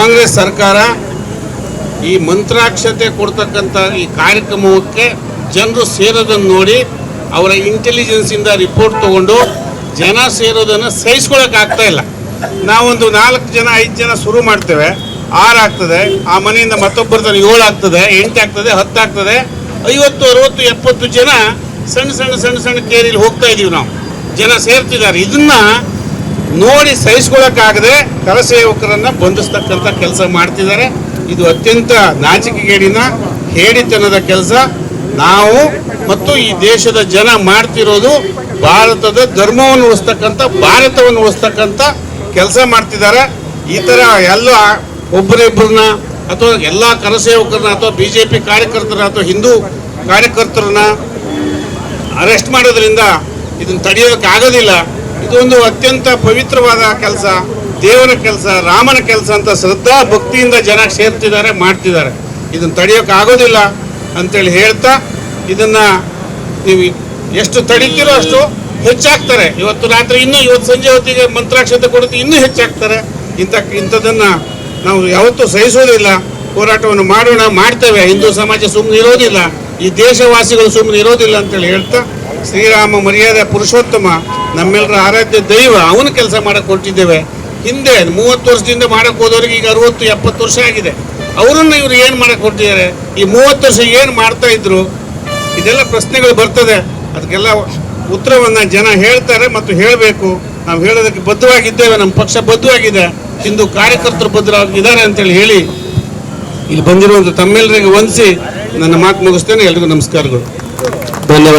ಕಾಂಗ್ರೆಸ್ ಸರ್ಕಾರ ಈ ಮಂತ್ರಾಕ್ಷತೆ ಕೊಡ್ತಕ್ಕಂಥ ಈ ಕಾರ್ಯಕ್ರಮಕ್ಕೆ ಜನರು ಸೇರೋದನ್ನು ನೋಡಿ ಅವರ ಇಂಟೆಲಿಜೆನ್ಸ್ ಇಂದ ರಿಪೋರ್ಟ್ ತಗೊಂಡು ಜನ ಸೇರೋದನ್ನು ಸಹಿಸ್ಕೊಳಕ್ ಆಗ್ತಾ ಇಲ್ಲ. ನಾವೊಂದು ನಾಲ್ಕು ಜನ, ಐದು ಜನ ಶುರು ಮಾಡ್ತೇವೆ. ಆರು ಆಗ್ತದೆ. ಆ ಮನೆಯಿಂದ ಮತ್ತೊಬ್ಬರ ತನಕ ಏಳು ಆಗ್ತದೆ, ಎಂಟು ಆಗ್ತದೆ, ಹತ್ತು ಆಗ್ತದೆ. ಐವತ್ತು, ಅರವತ್ತು, ಎಪ್ಪತ್ತು ಜನ ಸಣ್ಣ ಸಣ್ಣ ಸಣ್ಣ ಸಣ್ಣ ಕೇರಿಲಿ ಹೋಗ್ತಾ ಇದೀವಿ ನಾವು. ಜನ ಸೇರ್ತಿದ್ದಾರೆ. ಇದನ್ನ ನೋಡಿ ಸಹಿಸ್ಕೊಳಕ್ಕಾಗದೆ ಕರಸೇವಕರನ್ನ ಬಂಧಿಸ್ತಕ್ಕಂಥ ಕೆಲಸ ಮಾಡ್ತಿದ್ದಾರೆ. ಇದು ಅತ್ಯಂತ ನಾಚಿಕೆಗೇಡಿನ, ಹೇಡಿತನದ ಕೆಲಸ. ನಾವು ಮತ್ತು ಈ ದೇಶದ ಜನ ಮಾಡ್ತಿರೋದು ಭಾರತದ ಧರ್ಮವನ್ನು ಉಳಿಸ್ತಕ್ಕಂಥ, ಭಾರತವನ್ನು ಉಳಿಸ್ತಕ್ಕಂಥ ಕೆಲಸ ಮಾಡ್ತಿದ್ದಾರೆ. ಈ ಥರ ಎಲ್ಲ ಒಬ್ಬರಿಬ್ಬರನ್ನ ಅಥವಾ ಎಲ್ಲ ಕರಸೇವಕರನ್ನ ಅಥವಾ ಬಿ ಜೆ ಪಿ ಕಾರ್ಯಕರ್ತರನ್ನ ಅಥವಾ ಹಿಂದೂ ಕಾರ್ಯಕರ್ತರನ್ನ ಅರೆಸ್ಟ್ ಮಾಡೋದ್ರಿಂದ ಇದನ್ನು ತಡೆಯೋಕೆ ಆಗೋದಿಲ್ಲ ಇದೊಂದು ಅತ್ಯಂತ ಪವಿತ್ರವಾದ ಕೆಲಸ ದೇವರ ಕೆಲಸ, ರಾಮನ ಕೆಲಸ ಅಂತ ಶ್ರದ್ಧಾ ಭಕ್ತಿಯಿಂದ ಜನ ಸೇರ್ತಿದ್ದಾರೆ, ಮಾಡ್ತಿದ್ದಾರೆ. ಇದನ್ನು ತಡೆಯೋಕೆ ಆಗೋದಿಲ್ಲ ಅಂತೇಳಿ ಹೇಳ್ತಾ, ಇದನ್ನ ನೀವು ಎಷ್ಟು ತಡಿತೀರೋ ಅಷ್ಟು ಹೆಚ್ಚಾಗ್ತಾರೆ. ಇವತ್ತು ರಾತ್ರಿ ಇನ್ನೂ ಇವತ್ತು ಸಂಜೆ ಹೊತ್ತಿಗೆ ಮಂತ್ರಾಕ್ಷತೆ ಕೊಡುತ್ತೆ, ಇನ್ನೂ ಹೆಚ್ಚಾಗ್ತಾರೆ. ಇಂಥ, ಇಂಥದನ್ನ ನಾವು ಯಾವತ್ತೂ ಸಹಿಸೋದಿಲ್ಲ. ಹೋರಾಟವನ್ನು ಮಾಡೋಣ, ಮಾಡ್ತೇವೆ. ಹಿಂದೂ ಸಮಾಜ ಸುಮ್ಮನೆ ಇರೋದಿಲ್ಲ ಈ ದೇಶವಾಸಿಗಳು ಸುಮ್ಮನೆ ಇರೋದಿಲ್ಲ ಅಂತೇಳಿ ಹೇಳ್ತಾ ಶ್ರೀರಾಮ ಮರ್ಯಾದೆ ಪುರುಷೋತ್ತಮ ನಮ್ಮೆಲ್ಲರ ಆರಾಧ್ಯ ದೈವ, ಅವನ ಕೆಲಸ ಮಾಡಕ್ ಹೊರಟಿದ್ದೇವೆ. ಹಿಂದೆ ಮೂವತ್ತು ವರ್ಷದಿಂದ ಮಾಡಕ್ಕೆ ಹೋದವ್ರಿಗೆ ಈಗ ಅರವತ್ತು, ಎಪ್ಪತ್ತು ವರ್ಷ ಆಗಿದೆ. ಅವರನ್ನು ಇವ್ರು ಏನ್ ಮಾಡಕ್ಕೆ ಹೊರಟಿದ್ದಾರೆ? ಈ ಮೂವತ್ತು ವರ್ಷ ಏನ್ ಮಾಡ್ತಾ ಇದ್ರು? ಇದೆಲ್ಲ ಪ್ರಶ್ನೆಗಳು ಬರ್ತದೆ. ಅದಕ್ಕೆಲ್ಲ ಉತ್ತರವನ್ನ ಜನ ಹೇಳ್ತಾರೆ ಮತ್ತು ಹೇಳಬೇಕು. ನಾವು ಹೇಳೋದಕ್ಕೆ ಬದ್ಧವಾಗಿದ್ದೇವೆ. ನಮ್ಮ ಪಕ್ಷ ಬದ್ಧವಾಗಿದೆ. ಹಿಂದೂ ಕಾರ್ಯಕರ್ತರು ಬದ್ಧರಾಗಿದ್ದಾರೆ ಅಂತೇಳಿ ಹೇಳಿ. ಇಲ್ಲಿ ಬಂದಿರುವಂತ ತಮ್ಮೆಲ್ಲರಿಗೆ ವಂದಿಸಿ ನನ್ನ ಮಾತು ಮುಗಿಸ್ತೇನೆ. ಎಲ್ರಿಗೂ ನಮಸ್ಕಾರಗಳು. ಧನ್ಯವಾದ.